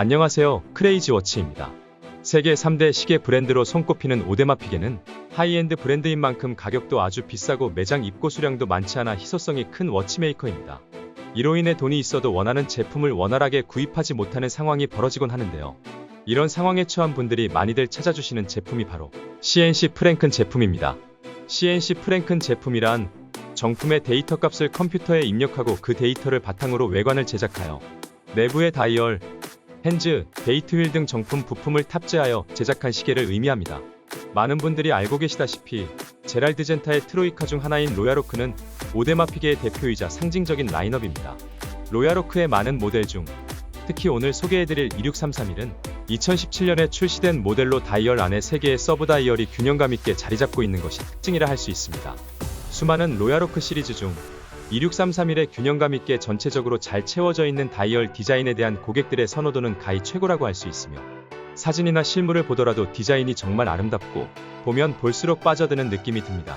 안녕하세요. 크레이지 워치입니다. 세계 3대 시계 브랜드로 손꼽히는 오데마 피게는 하이엔드 브랜드인 만큼 가격도 아주 비싸고 매장 입고 수량도 많지 않아 희소성이 큰 워치메이커입니다. 이로 인해 돈이 있어도 원하는 제품을 원활하게 구입하지 못하는 상황이 벌어지곤 하는데요. 이런 상황에 처한 분들이 많이들 찾아주시는 제품이 바로 CNC 프랭큰 제품입니다. CNC 프랭큰 제품이란 정품의 데이터 값을 컴퓨터에 입력하고 그 데이터를 바탕으로 외관을 제작하여 내부의 다이얼, 핸즈, 데이트 휠 등 정품 부품을 탑재하여 제작한 시계를 의미합니다. 많은 분들이 알고 계시다시피 제랄드 젠타의 트로이카 중 하나인 로야로크는 오데마 피게의 대표이자 상징적인 라인업입니다. 로야로크의 많은 모델 중 특히 오늘 소개해드릴 26331은 2017년에 출시된 모델로 다이얼 안에 3개의 서브 다이얼이 균형감 있게 자리 잡고 있는 것이 특징이라 할 수 있습니다. 수많은 로야로크 시리즈 중 26331의 균형감 있게 전체적으로 잘 채워져 있는 다이얼 디자인에 대한 고객들의 선호도는 가히 최고라고 할 수 있으며 사진이나 실물을 보더라도 디자인이 정말 아름답고 보면 볼수록 빠져드는 느낌이 듭니다.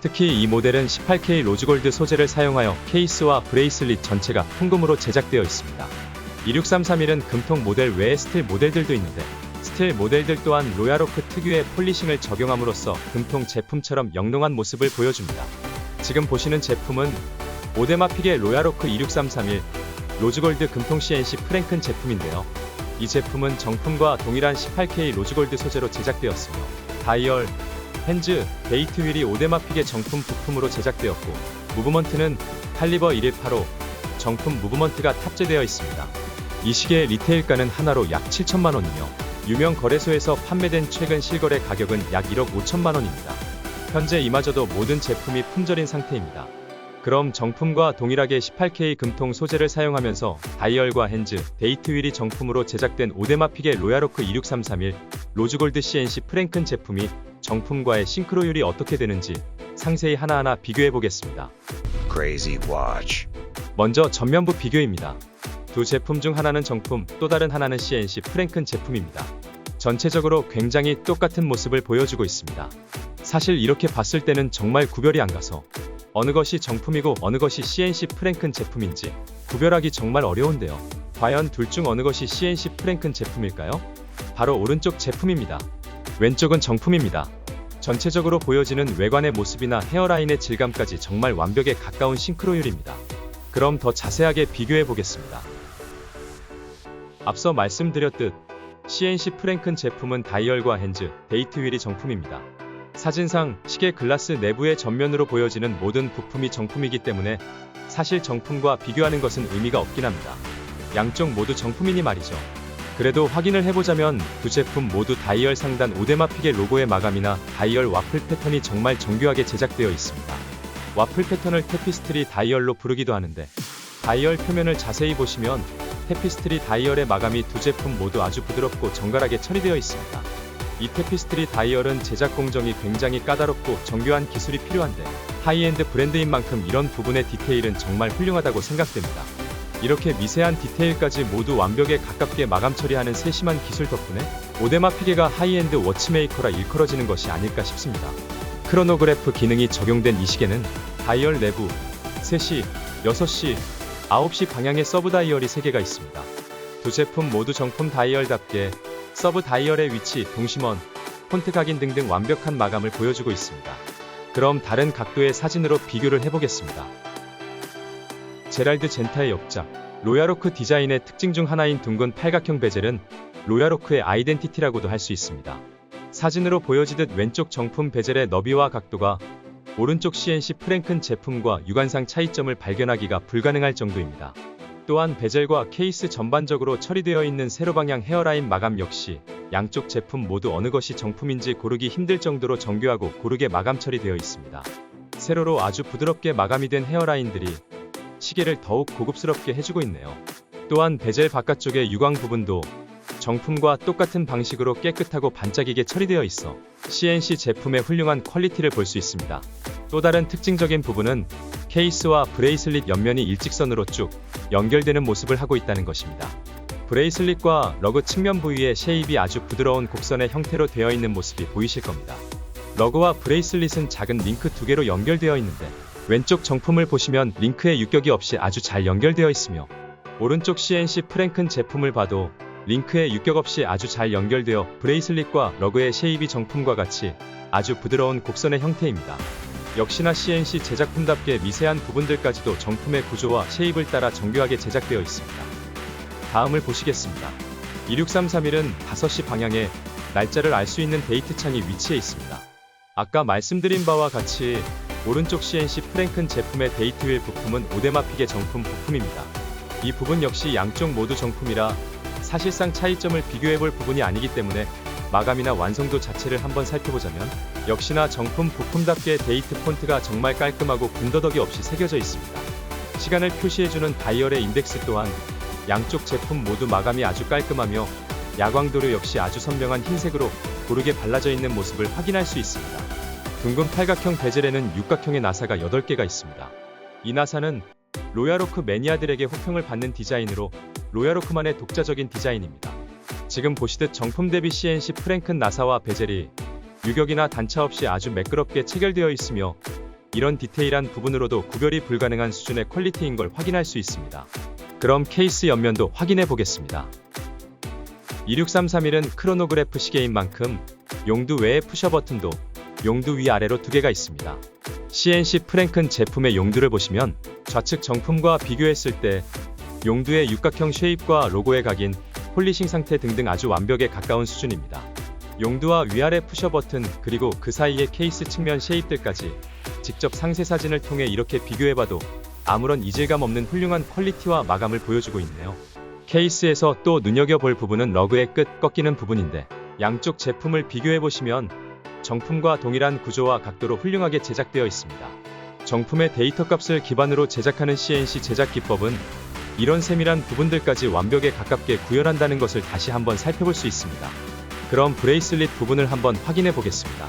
특히 이 모델은 18K 로즈골드 소재를 사용하여 케이스와 브레이슬릿 전체가 풍금으로 제작되어 있습니다. 26331은 금통 모델 외에 스틸 모델들도 있는데 스틸 모델들 또한 로야로크 특유의 폴리싱을 적용함으로써 금통 제품처럼 영롱한 모습을 보여줍니다. 지금 보시는 제품은 오데마픽의 로야로크 26331 로즈골드 금통 CNC 프랭큰 제품인데요. 이 제품은 정품과 동일한 18K 로즈골드 소재로 제작되었으며 다이얼, 핸즈, 데이트 휠이 오데마픽의 정품 부품으로 제작되었고 무브먼트는 칼리버 118호 정품 무브먼트가 탑재되어 있습니다. 이 시계의 리테일가는 하나로 약 7천만 원이며 유명 거래소에서 판매된 최근 실거래 가격은 약 1억 5천만 원입니다. 현재 이마저도 모든 제품이 품절인 상태입니다. 그럼 정품과 동일하게 18K 금통 소재를 사용하면서 다이얼과 핸즈, 데이트 휠이 정품으로 제작된 오데마 픽의 로야로크 26331 로즈골드 CNC 프랭큰 제품이 정품과의 싱크로율이 어떻게 되는지 상세히 하나하나 비교해 보겠습니다. Crazy Watch. 먼저 전면부 비교입니다. 두 제품 중 하나는 정품, 또 다른 하나는 CNC 프랭큰 제품입니다. 전체적으로 굉장히 똑같은 모습을 보여주고 있습니다. 사실 이렇게 봤을 때는 정말 구별이 안 가서 어느 것이 정품이고 어느 것이 CNC 프랭큰 제품인지 구별하기 정말 어려운데요. 과연 둘 중 어느 것이 CNC 프랭큰 제품일까요? 바로 오른쪽 제품입니다. 왼쪽은 정품입니다. 전체적으로 보여지는 외관의 모습이나 헤어라인의 질감까지 정말 완벽에 가까운 싱크로율입니다. 그럼 더 자세하게 비교해 보겠습니다. 앞서 말씀드렸듯 CNC 프랭큰 제품은 다이얼과 핸즈, 데이트 휠이 정품입니다. 사진상 시계 글라스 내부의 전면으로 보여지는 모든 부품이 정품이기 때문에 사실 정품과 비교하는 것은 의미가 없긴 합니다. 양쪽 모두 정품이니 말이죠. 그래도 확인을 해보자면 두 제품 모두 다이얼 상단 오데마 픽의 로고의 마감이나 다이얼 와플 패턴이 정말 정교하게 제작되어 있습니다. 와플 패턴을 테피스트리 다이얼로 부르기도 하는데 다이얼 표면을 자세히 보시면 테피스트리 다이얼의 마감이 두 제품 모두 아주 부드럽고 정갈하게 처리되어 있습니다. 이 테피스트리 다이얼은 제작 공정이 굉장히 까다롭고 정교한 기술이 필요한데 하이엔드 브랜드인 만큼 이런 부분의 디테일은 정말 훌륭하다고 생각됩니다. 이렇게 미세한 디테일까지 모두 완벽에 가깝게 마감 처리하는 세심한 기술 덕분에 오데마 피게가 하이엔드 워치메이커라 일컬어지는 것이 아닐까 싶습니다. 크로노그래프 기능이 적용된 이 시계는 다이얼 내부 3시, 6시, 9시 방향의 서브 다이얼이 3개가 있습니다. 두 제품 모두 정품 다이얼답게 서브 다이얼의 위치, 동심원, 폰트 각인 등등 완벽한 마감을 보여주고 있습니다. 그럼 다른 각도의 사진으로 비교를 해보겠습니다. 제랄드 젠타의 역작, 로야로크 디자인의 특징 중 하나인 둥근 팔각형 베젤은 로야로크의 아이덴티티라고도 할 수 있습니다. 사진으로 보여지듯 왼쪽 정품 베젤의 너비와 각도가 오른쪽 CNC 프랭큰 제품과 유관상 차이점을 발견하기가 불가능할 정도입니다. 또한 베젤과 케이스 전반적으로 처리되어 있는 세로 방향 헤어라인 마감 역시 양쪽 제품 모두 어느 것이 정품인지 고르기 힘들 정도로 정교하고 고르게 마감 처리되어 있습니다. 세로로 아주 부드럽게 마감이 된 헤어라인들이 시계를 더욱 고급스럽게 해주고 있네요. 또한 베젤 바깥쪽의 유광 부분도 정품과 똑같은 방식으로 깨끗하고 반짝이게 처리되어 있어 CNC 제품의 훌륭한 퀄리티를 볼 수 있습니다. 또 다른 특징적인 부분은 케이스와 브레이슬릿 옆면이 일직선으로 쭉 연결되는 모습을 하고 있다는 것입니다. 브레이슬릿과 러그 측면 부위의 쉐입이 아주 부드러운 곡선의 형태로 되어 있는 모습이 보이실 겁니다. 러그와 브레이슬릿은 작은 링크 두 개로 연결되어 있는데 왼쪽 정품을 보시면 링크의 유격이 없이 아주 잘 연결되어 있으며 오른쪽 CNC 프랭큰 제품을 봐도 링크에 유격 없이 아주 잘 연결되어 브레이슬릿과 러그의 쉐입이 정품과 같이 아주 부드러운 곡선의 형태입니다. 역시나 CNC 제작품답게 미세한 부분들까지도 정품의 구조와 쉐입을 따라 정교하게 제작되어 있습니다. 다음을 보시겠습니다. 26331은 5시 방향에 날짜를 알 수 있는 데이트 창이 위치해 있습니다. 아까 말씀드린 바와 같이 오른쪽 CNC 프랭큰 제품의 데이트 휠 부품은 오데마픽의 정품 부품입니다. 이 부분 역시 양쪽 모두 정품이라 사실상 차이점을 비교해 볼 부분이 아니기 때문에 마감이나 완성도 자체를 한번 살펴보자면 역시나 정품 부품답게 데이트 폰트가 정말 깔끔하고 군더더기 없이 새겨져 있습니다. 시간을 표시해주는 다이얼의 인덱스 또한 양쪽 제품 모두 마감이 아주 깔끔하며 야광도료 역시 아주 선명한 흰색으로 고르게 발라져 있는 모습을 확인할 수 있습니다. 둥근 팔각형 베젤에는 육각형의 나사가 8개가 있습니다. 이 나사는 로야로크 매니아들에게 호평을 받는 디자인으로 로야로크만의 독자적인 디자인입니다. 지금 보시듯 정품 대비 CNC 프랭큰 나사와 베젤이 유격이나 단차 없이 아주 매끄럽게 체결되어 있으며 이런 디테일한 부분으로도 구별이 불가능한 수준의 퀄리티인 걸 확인할 수 있습니다. 그럼 케이스 옆면도 확인해 보겠습니다. 26331은 크로노그래프 시계인 만큼 용두 외에 푸셔 버튼도 용두 위아래로 두 개가 있습니다. CNC 프랭큰 제품의 용두를 보시면 좌측 정품과 비교했을 때 용두의 육각형 쉐입과 로고의 각인, 폴리싱 상태 등등 아주 완벽에 가까운 수준입니다. 용두와 위아래 푸셔 버튼 그리고 그 사이의 케이스 측면 쉐입들까지 직접 상세 사진을 통해 이렇게 비교해봐도 아무런 이질감 없는 훌륭한 퀄리티와 마감을 보여주고 있네요. 케이스에서 또 눈여겨볼 부분은 러그의 끝 꺾이는 부분인데 양쪽 제품을 비교해보시면 정품과 동일한 구조와 각도로 훌륭하게 제작되어 있습니다. 정품의 데이터 값을 기반으로 제작하는 CNC 제작 기법은 이런 세밀한 부분들까지 완벽에 가깝게 구현한다는 것을 다시 한번 살펴볼 수 있습니다. 그럼 브레이슬릿 부분을 한번 확인해 보겠습니다.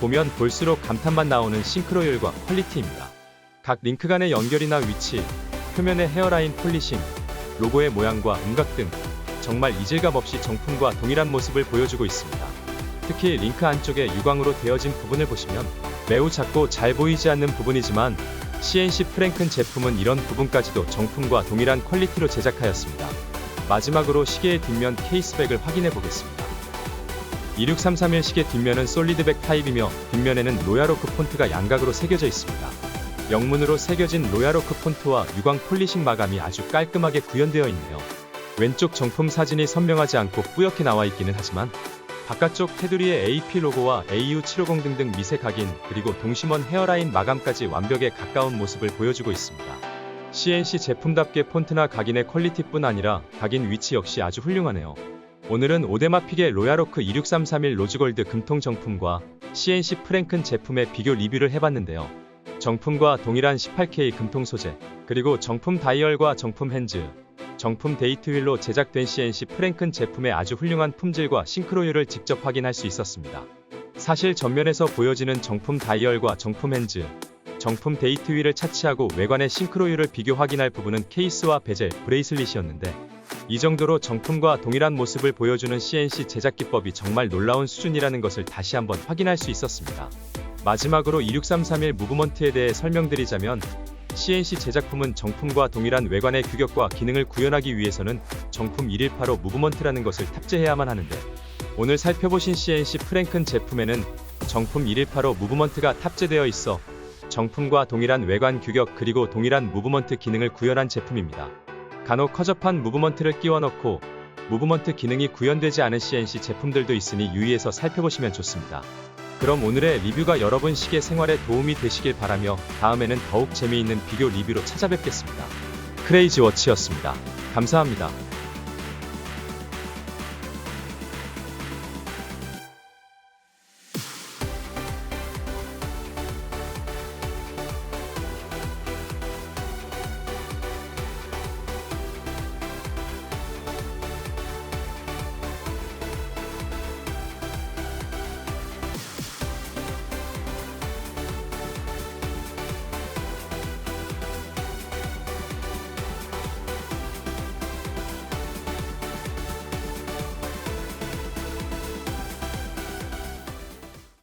보면 볼수록 감탄만 나오는 싱크로율과 퀄리티입니다. 각 링크 간의 연결이나 위치, 표면의 헤어라인 폴리싱, 로고의 모양과 음각 등 정말 이질감 없이 정품과 동일한 모습을 보여주고 있습니다. 특히 링크 안쪽에 유광으로 되어진 부분을 보시면 매우 작고 잘 보이지 않는 부분이지만 CNC 프랭큰 제품은 이런 부분까지도 정품과 동일한 퀄리티로 제작하였습니다. 마지막으로 시계의 뒷면 케이스백을 확인해 보겠습니다. 26331 시계 뒷면은 솔리드백 타입이며 뒷면에는 로야로크 폰트가 양각으로 새겨져 있습니다. 영문으로 새겨진 로야로크 폰트와 유광 폴리싱 마감이 아주 깔끔하게 구현되어 있네요. 왼쪽 정품 사진이 선명하지 않고 뿌옇게 나와 있기는 하지만 바깥쪽 테두리의 AP 로고와 AU750 등등 미세 각인 그리고 동심원 헤어라인 마감까지 완벽에 가까운 모습을 보여주고 있습니다. CNC 제품답게 폰트나 각인의 퀄리티뿐 아니라 각인 위치 역시 아주 훌륭하네요. 오늘은 오데마픽의 로야로크 26331 로즈골드 금통 정품과 CNC 프랭큰 제품의 비교 리뷰를 해봤는데요. 정품과 동일한 18K 금통 소재, 그리고 정품 다이얼과 정품 핸즈, 정품 데이트 휠로 제작된 CNC 프랭큰 제품의 아주 훌륭한 품질과 싱크로율을 직접 확인할 수 있었습니다. 사실 전면에서 보여지는 정품 다이얼과 정품 핸즈, 정품 데이트 휠을 차치하고 외관의 싱크로율을 비교 확인할 부분은 케이스와 베젤, 브레이슬릿이었는데 이 정도로 정품과 동일한 모습을 보여주는 CNC 제작 기법이 정말 놀라운 수준이라는 것을 다시 한번 확인할 수 있었습니다. 마지막으로 26331 무브먼트에 대해 설명드리자면 CNC 제작품은 정품과 동일한 외관의 규격과 기능을 구현하기 위해서는 정품 118호 무브먼트라는 것을 탑재해야만 하는데 오늘 살펴보신 CNC 프랭큰 제품에는 정품 118호 무브먼트가 탑재되어 있어 정품과 동일한 외관 규격 그리고 동일한 무브먼트 기능을 구현한 제품입니다. 간혹 허접한 무브먼트를 끼워 넣고 무브먼트 기능이 구현되지 않은 CNC 제품들도 있으니 유의해서 살펴보시면 좋습니다. 그럼 오늘의 리뷰가 여러분 시계 생활에 도움이 되시길 바라며 다음에는 더욱 재미있는 비교 리뷰로 찾아뵙겠습니다. 크레이지 워치였습니다. 감사합니다.